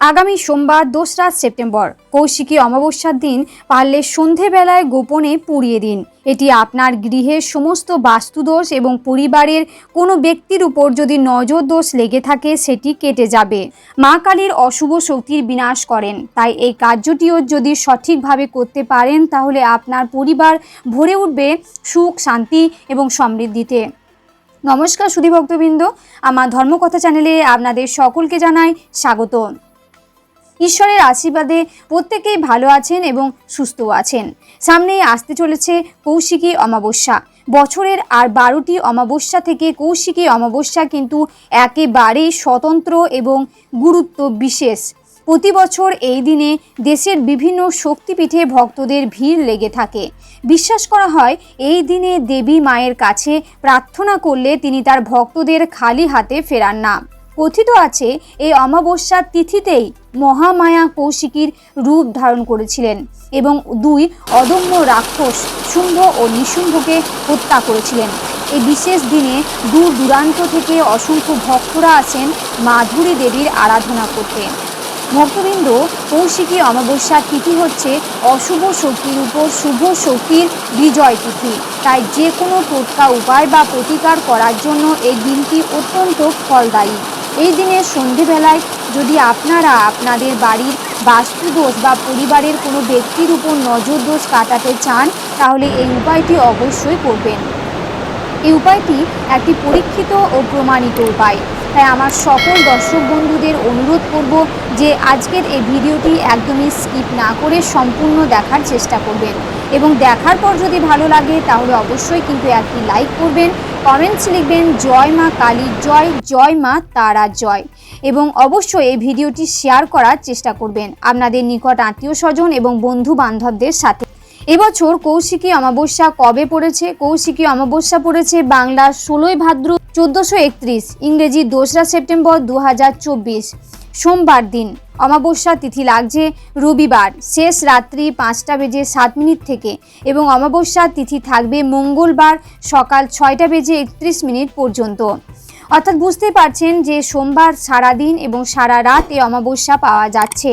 আগামী সোমবার, দোসরা সেপ্টেম্বর। কৌশিকী অমাবস্যার দিন পারলে সন্ধেবেলায় গোপনে পুড়িয়ে দিন। এটি আপনার গৃহের সমস্ত বাস্তুদোষ এবং পরিবারের কোনো ব্যক্তির উপর যদি নজর দোষ লেগে থাকে, সেটি কেটে যাবে। মা কালীর অশুভ শক্তির বিনাশ করেন। তাই এই কার্যটিও যদি সঠিকভাবে করতে পারেন, তাহলে আপনার পরিবার ভরে উঠবে সুখ, শান্তি এবং সমৃদ্ধিতে। নমস্কার সুধী ভক্তবৃন্দ আমার ধর্মকথা চ্যানেলে আপনাদের সকলকে জানাই স্বাগত ঈশ্বরের আশীর্বাদে প্রত্যেকেই ভালো আছেন এবং সুস্থ আছেন। সামনেই আসতে চলেছে কৌশিকী অমাবস্যা। বছরের আর বারোটি অমাবস্যা থেকে কৌশিকী অমাবস্যা কিন্তু একেবারেই স্বতন্ত্র এবং গুরুত্ব বিশেষ। প্রতি বছর এই দিনে দেশের বিভিন্ন শক্তিপীঠে ভক্তদের ভিড় লেগে থাকে। বিশ্বাস করা হয়, এই দিনে দেবী মায়ের কাছে প্রার্থনা করলে তিনি তার ভক্তদের খালি হাতে ফেরান না। কথিত আছে, এই অমাবস্যার তিথিতেই মহামায়া কৌশিকীর রূপ ধারণ করেছিলেন এবং দুই অদম্য রাক্ষস শুম্ভ ও নিশুম্ভকে হত্যা করেছিলেন। এই বিশেষ দিনে দূর দূরান্ত থেকে অসংখ্য ভক্তরা আসেন মাধুরী দেবীর আরাধনা করতে। ভক্তবৃন্দ, কৌশিকী অমাবস্যার তিথি হচ্ছে অশুভ শক্তির উপর শুভ শক্তির বিজয় তিথি। তাই যে কোনো টোটকা উপায় বা প্রতিকার করার জন্য এই দিনটি অত্যন্ত ফলদায়ী। এই দিনের সন্ধেবেলায় যদি আপনারা আপনাদের বাড়ির বাস্তুদোষ বা পরিবারের কোনো ব্যক্তির উপর নজর দোষ কাটাতে চান, তাহলে এই উপায়টি অবশ্যই করবেন। এই উপায়টি একটি পরীক্ষিত ও প্রমাণিত উপায়। তাই আমার সকল দর্শক বন্ধুদের অনুরোধ করব যে আজকের এই ভিডিওটি একদমই স্কিপ না করে সম্পূর্ণ দেখার চেষ্টা করবেন। এবং দেখার পর যদি ভালো লাগে, তাহলে অবশ্যই কিন্তু একটি লাইক করবেন, কমেন্টস লিখবেন, জয় মা কালীর জয় জয় মা তারা, জয়। এবং অবশ্যই এই ভিডিওটি শেয়ার করার চেষ্টা করবেন আপনাদের নিকট আত্মীয় স্বজন এবং বন্ধু বান্ধবদের সাথে। এবছর কৌশিকী অমাবস্যা কবে পড়েছে? কৌশিকী অমাবস্যা পড়েছে বাংলার ষোলোই ভাদ্র চোদ্দোশো একত্রিশ, ইংরেজি দোসরা সেপ্টেম্বর দু হাজার চব্বিশ, সোমবার দিন। অমাবস্যা তিথি লাগছে রবিবার, শেষ রাত্রি পাঁচটা বেজে সাত মিনিট থেকে এবং অমাবস্যা তিথি থাকবে মঙ্গলবার সকাল ছয়টা বেজে একত্রিশ মিনিট পর্যন্ত। অর্থাৎ বুঝতে পারছেন যে সোমবার সারা দিন এবং সারা রাত এই অমাবস্যা পাওয়া যাচ্ছে।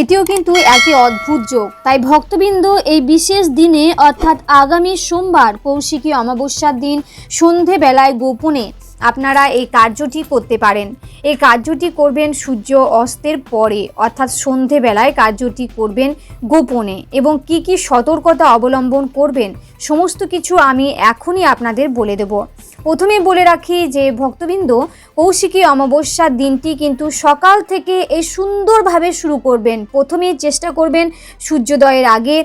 এটিও কিন্তু একটি অদ্ভুত যোগ। তাই ভক্তবৃন্দ এই বিশেষ দিনে, অর্থাৎ আগামী সোমবার, কৌশিকী অমাবস্যার দিন, সন্ধেবেলায় গোপনে আপনারা এই কার্যটি করতে পারেন। এই কার্যটি করবেন সূর্য অস্তের পরে, অর্থাৎ সন্ধেবেলায় কার্যটি করবেন গোপনে। এবং কি কি সতর্কতা অবলম্বন করবেন, সমস্ত কিছু আমি এখনই আপনাদের বলে দেব। প্রথমে বলে রাখি যে, ভক্তবৃন্দ, কৌশিকী অমাবস্যার দিনটি কিন্তু সকাল থেকে এই সুন্দরভাবে শুরু করবেন। প্রথমে চেষ্টা করবেন সূর্যোদয়ের আগে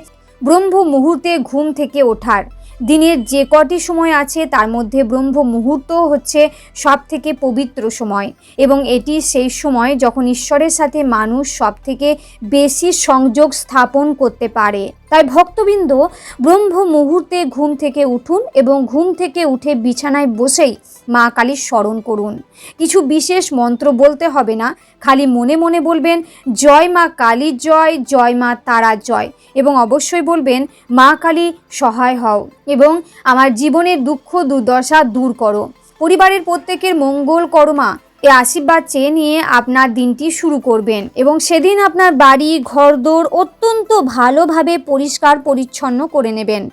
ব্রহ্ম মুহূর্তে ঘুম থেকে ওঠার। দিনের যে কটি সময় আছে, তার মধ্যে ব্রহ্ম মুহূর্ত হচ্ছে সব থেকে পবিত্র সময়। এবং এটি সেই সময় যখন ঈশ্বরের সাথে মানুষ সব থেকে বেশি সংযোগ স্থাপন করতে পারে। তাই ভক্তবৃন্দ ব্রহ্ম মুহূর্তে ঘুম থেকে উঠুন এবং ঘুম থেকে উঠে বিছানায় বসেই মা কালীর স্মরণ করুন। কিছু বিশেষ মন্ত্র বলতে হবে না, খালি মনে মনে বলবেন, জয় মা কালী জয় জয় মা তারা জয়। এবং অবশ্যই বলবেন, মা কালী সহায় হও। এবং আমার জীবনের দুঃখ দুর্দশা দূর করো। পরিবারের প্রত্যেকের মঙ্গল করমা এ আশীর্বাদ চেয়ে নিয়ে আপনার দিনটি শুরু করবেন এবং সেদিন আপনার বাড়ি, ঘরদোর অত্যন্ত ভালোভাবে পরিষ্কার পরিচ্ছন্ন করে নেবেন।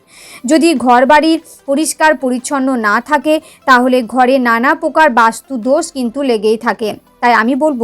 যদি ঘর বাড়ির পরিষ্কার পরিচ্ছন্ন না থাকে, তাহলে ঘরে নানা প্রকার বাস্তু দোষ কিন্তু লেগেই থাকে। তাই আমি বলব,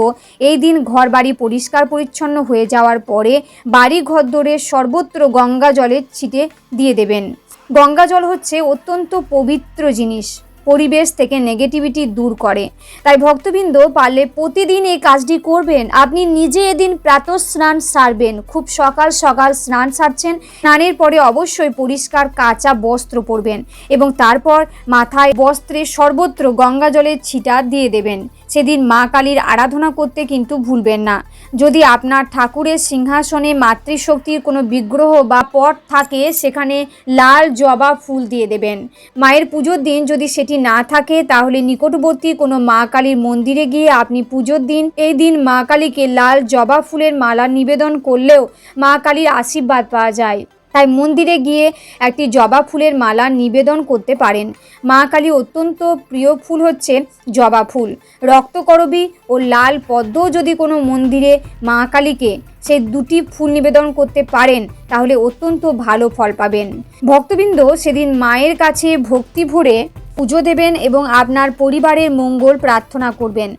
এই দিন ঘর বাড়ি পরিষ্কার পরিচ্ছন্ন হয়ে যাওয়ার পরে বাড়ি ঘরদোরে সর্বত্র গঙ্গা জলের ছিটে দিয়ে দেবেন। গঙ্গা জল হচ্ছে অত্যন্ত পবিত্র জিনিস, পরিবেশ থেকে নেগেটিভিটি দূর করে। তাই ভক্তবৃন্দ, পারলে প্রতিদিন এই কাজটি করবেন। আপনি নিজে এদিন প্রাতঃ স্নান সারবেন। খুব সকাল সকাল স্নান সারছেন, স্নানের পরে অবশ্যই পরিষ্কার কাঁচা বস্ত্র পরবেন এবং তারপর মাথায় বস্ত্রে সর্বত্র গঙ্গা জলের ছিটা দিয়ে দেবেন। সেদিন মা কালীর আরাধনা করতে কিন্তু ভুলবেন না। যদি আপনার ঠাকুরের সিংহাসনে মাতৃশক্তির কোনো বিগ্রহ বা পট থাকে, সেখানে লাল জবা ফুল দিয়ে দেবেন। মায়ের পুজোর দিন যদি সেটি না থাকে, তাহলে নিকটবর্তী কোনো মা কালীর মন্দিরে গিয়ে আপনি পুজোর দিন, এই দিন মা কালীকে লাল জবা ফুলের মালা নিবেদন করলেও মা কালীর আশীর্বাদ পাওয়া যায়। তাই মন্দিরে গিয়ে একটি জবা ফুলের মালা নিবেদন করতে পারেন। মা কালী অত্যন্ত প্রিয় ফুল হচ্ছে জবা ফুল। রক্তকরবী ও লাল পদ্মও যদি কোনো মন্দিরে মা কালীকে সে দুটি ফুল নিবেদন করতে পারেন, তাহলে অত্যন্ত ভালো ফল পাবেন। ভক্তবৃন্দ সেদিন মায়ের কাছে ভক্তি ভরে পুজো দেবেন এবং আপনার পরিবারের মঙ্গল প্রার্থনা করবেন।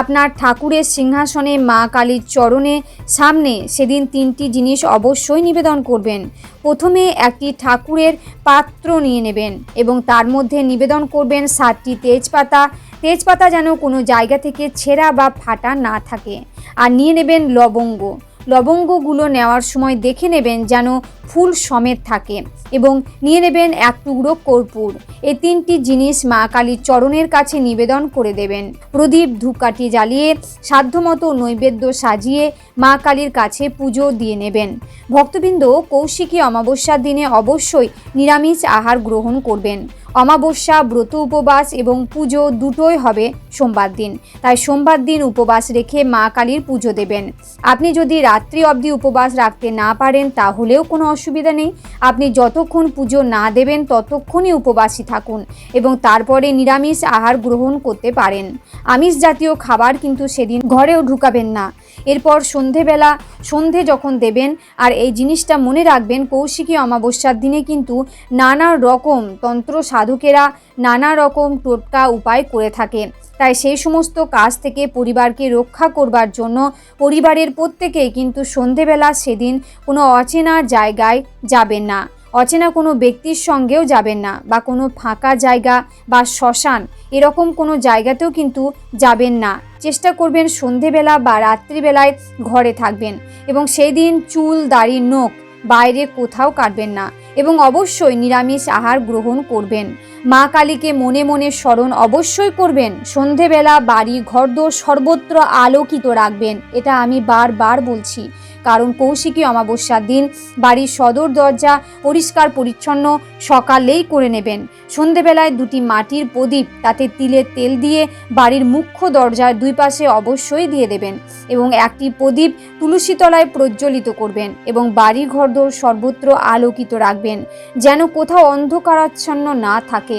আপনার ঠাকুরের সিংহাসনে মা কালীর চরণে সামনে সেদিন তিনটি জিনিস অবশ্যই নিবেদন করবেন। প্রথমে একটি ঠাকুরের পাত্র নিয়ে নেবেন এবং তার মধ্যে নিবেদন করবেন সাতটি তেজপাতা। তেজপাতা যেন কোনো জায়গা থেকে ছেঁড়া বা ফাটা না থাকে। আর নিয়ে নেবেন লবঙ্গ। লবঙ্গগুলো নেওয়ার সময় দেখে নেবেন যেন ফুল সমেত থাকে এবং নিয়ে নেবেন এক টুকরো কর্পূর। এই তিনটি জিনিস মা কালীর চরণের কাছে নিবেদন করে দেবেন। প্রদীপ ধূপকাঠি জ্বালিয়ে, সাধ্যমতো নৈবেদ্য সাজিয়ে মা কালীর কাছে পুজো দিয়ে নেবেন। ভক্তবৃন্দ কৌশিকী অমাবস্যার দিনে অবশ্যই নিরামিষ আহার গ্রহণ করবেন। অমাবস্যা, ব্রত উপবাস এবং পুজো দুটোই হবে সোমবার দিন। তাই সোমবার দিন উপবাস রেখে মা কালীর পুজো দেবেন। আপনি যদি রাত্রি অবধি উপবাস রাখতে না পারেন, তাহলেও কোনো অসুবিধা নেই। আপনি যতক্ষণ পুজো না দেবেন, ততক্ষণই উপবাসী থাকুন এবং তারপরে নিরামিষ আহার গ্রহণ করতে পারেন। আমিষ জাতীয় খাবার কিন্তু সেদিন ঘরেও ঢুকাবেন না। এরপর সন্ধেবেলা, সন্ধে যখন দেবেন, আর এই জিনিসটা মনে রাখবেন, কৌশিকী অমাবস্যার দিনে কিন্তু নানা রকম তন্ত্র সাধকেরা নানা রকম টোটকা উপায় করে থাকে। তাই সেই সমস্ত কাজ থেকে পরিবারকে রক্ষা করবার জন্য পরিবারের প্রত্যেকেই কিন্তু সন্ধেবেলা সেদিন কোনো অচেনা জায়গায় যাবেন না। অচেনা কোনো ব্যক্তির সঙ্গেও যাবেন না বা কোনো ফাঁকা জায়গা বা শ্মশান এরকম কোনো জায়গাতেও কিন্তু যাবেন না। চেষ্টা করবেন সন্ধেবেলা বা রাত্রিবেলায় ঘরে থাকবেন এবং সেই দিন চুল, দাড়ি, নোখ বাইরে কোথাও কাটবেন না এবং অবশ্যই নিরামিষ আহার গ্রহণ করবেন। মা কালীকে মনে মনে স্মরণ অবশ্যই করবেন। সন্ধেবেলা বাড়ি ঘরদোর সর্বত্র আলোকিত রাখবেন। এটা আমি বারবার বলছি। কারণ কৌশিকী অমাবস্যার দিন বাড়ির সদর দরজা পরিষ্কার পরিচ্ছন্ন সকালেই করে নেবেন। সন্ধেবেলায় দুটি মাটির প্রদীপ, তাতে তিলের তেল দিয়ে বাড়ির মুখ্য দরজার দুই পাশে অবশ্যই দিয়ে দেবেন এবং একটি প্রদীপ তুলসী তলায় প্রজ্বলিত করবেন এবং বাড়ি ঘরদোর সর্বত্র আলোকিত রাখবেন, যেন কোথাও অন্ধকারাচ্ছন্ন না থাকে।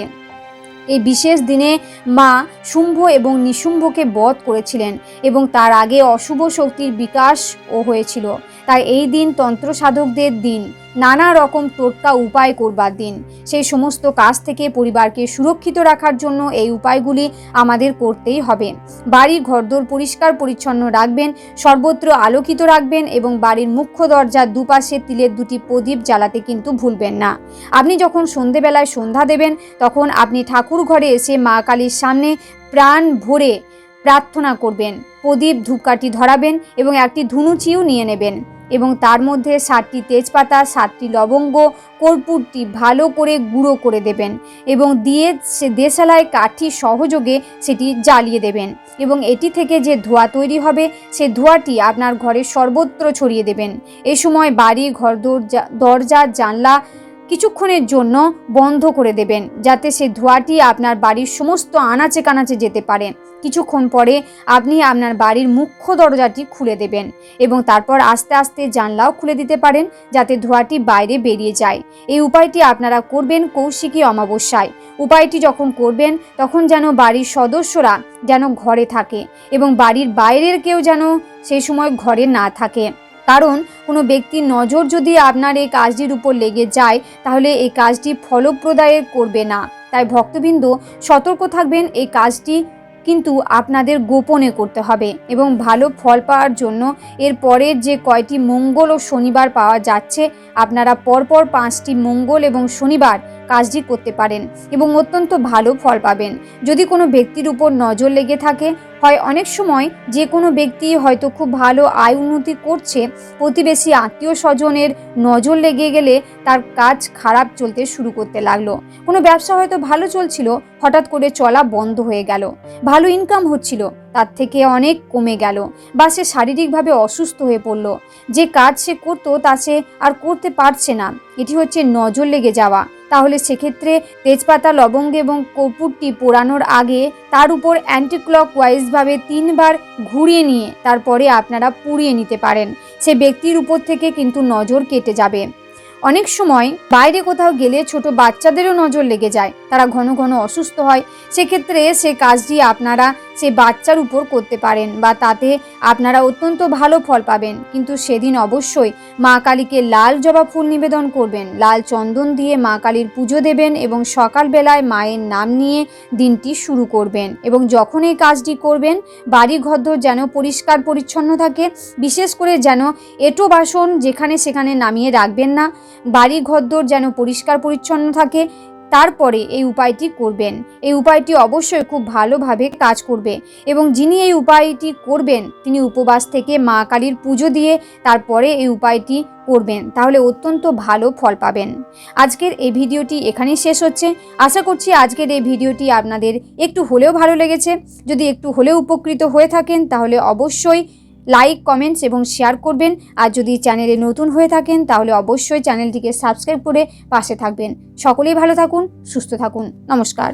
এই বিশেষ দিনে মা শুম্ভ এবং নিশুম্ভকে বধ করেছিলেন এবং তার আগে অশুভ শক্তির বিকাশও হয়েছিল। তাই এই দিন তন্ত্র সাধকদের দিন। নানা রকম টোটকা উপায় করবার দিন। সেই সমস্ত কাজ থেকে পরিবারকে সুরক্ষিত রাখার জন্য এই উপায়গুলি আমাদের করতেই হবে। বাড়ির ঘরদোর পরিষ্কার পরিচ্ছন্ন রাখবেন, সর্বত্র আলোকিত রাখবেন এবং বাড়ির মুখ্য দরজার দুপাশে তিলের দুটি প্রদীপ জ্বালাতে কিন্তু ভুলবেন না। আপনি যখন সন্ধেবেলায় সন্ধ্যা দেবেন, তখন আপনি ঠাকুর ঘরে এসে মা কালীর সামনে প্রাণ ভরে প্রার্থনা করবেন। প্রদীপ ধূপকাঠি ধরাবেন এবং একটি ধুনুচিও নিয়ে নেবেন। এবং তার মধ্যে সাতটি তেজপাতা, সাতটি লবঙ্গ, কর্পূরটি ভালো করে গুঁড়ো করে দেবেন এবং দিয়ে সে দেশালায় কাঠি সহযোগে সেটি জ্বালিয়ে দেবেন এবং এটি থেকে যে ধোঁয়া তৈরি হবে, সে ধোঁয়াটি আপনার ঘরে সর্বত্র ছড়িয়ে দেবেন। এ সময় বাড়ি ঘর দরজা দরজা, জানলা কিছুক্ষণের জন্য বন্ধ করে দেবেন, যাতে সে ধোঁয়াটি আপনার বাড়ির সমস্ত আনাচে কানাচে যেতে পারে। কিছুক্ষণ পরে আপনি আপনার বাড়ির মুখ্য দরজাটি খুলে দেবেন এবং তারপর আস্তে আস্তে জানলাও খুলে দিতে পারেন, যাতে ধোঁয়াটি বাইরে বেরিয়ে যায়। এই উপায়টি আপনারা করবেন কৌশিকী অমাবস্যায়। উপায়টি যখন করবেন, তখন যেন বাড়ির সদস্যরা যেন ঘরে থাকে এবং বাড়ির বাইরের কেউ যেন সেই সময় ঘরে না থাকে। কারণ কোনো ব্যক্তির নজর যদি আপনার এই কাজটির উপর লেগে যায়, তাহলে এই কাজটি ফলপ্রদায়ের করবে না। তাই ভক্তবৃন্দ সতর্ক থাকবেন, এই কাজটি কিন্তু আপনাদের গোপনে করতে হবে এবং ভালো ফল পাওয়ার জন্য এর পরের যে কয়টি মঙ্গল ও শনিবার পাওয়া যাচ্ছে, আপনারা পরপর পাঁচটি মঙ্গল এবং শনিবার কাজটি করতে পারেন এবং অত্যন্ত ভালো ফল পাবেন। যদি কোনো ব্যক্তির উপর নজর লেগে থাকে হয় অনেক সময় যে কোনো ব্যক্তি হয়তো খুব ভালো আয় উন্নতি করছে, প্রতিবেশী আত্মীয় স্বজনের নজর লেগে গেলে তার কাজ খারাপ চলতে শুরু করতে লাগল। কোনো ব্যবসা হয়তো ভালো চলছিল, হঠাৎ করে চলা বন্ধ হয়ে গেল। ভালো ইনকাম হচ্ছিল, তার থেকে অনেক কমে গেল। বা সে শারীরিকভাবে অসুস্থ হয়ে পড়ল। যে কাজ সে করতো তা সে আর করতে পারছে না। এটি হচ্ছে নজর লেগে যাওয়া। তাহলে সেক্ষেত্রে তেজপাতা, লবঙ্গ এবং কর্পূরটি পোড়ানোর আগে তার উপর অ্যান্টিক্লক ওয়াইজভাবে তিনবার ঘুরিয়ে নিয়ে তারপরে আপনারা পুড়িয়ে নিতে পারেন। সে ব্যক্তির উপর থেকে কিন্তু নজর কেটে যাবে। অনেক সময় বাইরে কোথাও গেলে ছোট বাচ্চাদেরও নজর লেগে যায়। তারা ঘন ঘন অসুস্থ হয়। সেক্ষেত্রে সে কাজটি আপনারা সে বাচ্চার উপর করতে পারেন বা তাতে আপনারা অত্যন্ত ভালো ফল পাবেন। কিন্তু সেদিন অবশ্যই মা কালীকে লাল জবা ফুল নিবেদন করবেন। লাল চন্দন দিয়ে মা কালীর পুজো দেবেন এবং সকালবেলায় মায়ের নাম নিয়ে দিনটি শুরু করবেন এবং যখন এই কাজটি করবেন বাড়ি ঘরদোর যেন পরিষ্কার পরিচ্ছন্ন থাকে, বিশেষ করে যেন এটো বাসন যেখানে সেখানে নামিয়ে রাখবেন না বাড়ি ঘরদোর যেন পরিষ্কার পরিচ্ছন্ন থাকে তারপরে এই উপায়টি করবেন। এই উপায়টি অবশ্যই খুব ভালোভাবে কাজ করবে এবং যিনি এই উপায়টি করবেন, তিনি উপবাস থেকে মা কালীর পুজো দিয়ে তারপরে এই উপায়টি করবেন, তাহলে অত্যন্ত ভালো ফল পাবেন। আজকের এই ভিডিওটি এখানেই শেষ হচ্ছে। আশা করছি আজকের এই ভিডিওটি আপনাদের একটু হলেও ভালো লেগেছে। যদি একটু হলেও উপকৃত হয়ে থাকেন, তাহলে অবশ্যই লাইক কমেন্টস এবং শেয়ার করবেন। আর যদি চ্যানেলে নতুন হয়ে থাকেন, তাহলে অবশ্যই চ্যানেলটিকে সাবস্ক্রাইব করে পাশে থাকবেন। সকলেই ভালো থাকুন, সুস্থ থাকুন। নমস্কার।